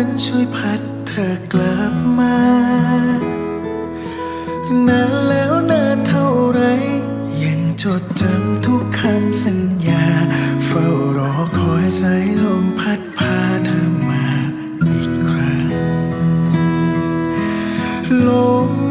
นั้นช่วยพัดเธอกลับมานานแล้วนานเท่าไร ยังจดจำทุกคำสัญญา เฝ้ารอคอยสายลมพัดพาเธอมาอีกครั้งลม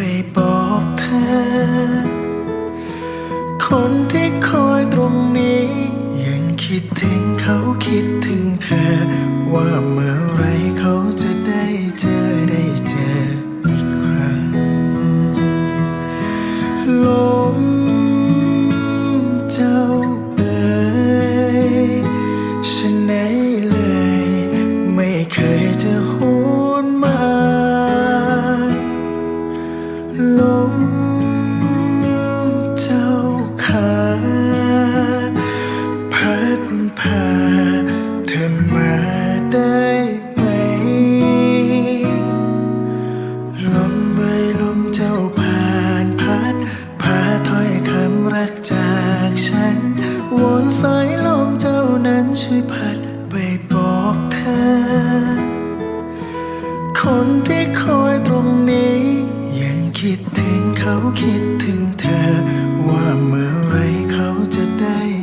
ไปบอกเธอ คนที่คอยตรงนี้ ยังคิดถึงเขาคิด ลมเจ้าขาพัดพาเธอมาได้ไหม ลมเอ่ลมเจ้าผ่านพัดพาถ้อยคำรักจากฉันวอนสายลมเจ้านั้นช่วยพา งเขาคิดถึงเธอ ว่าเมื่อไรเขาจะได้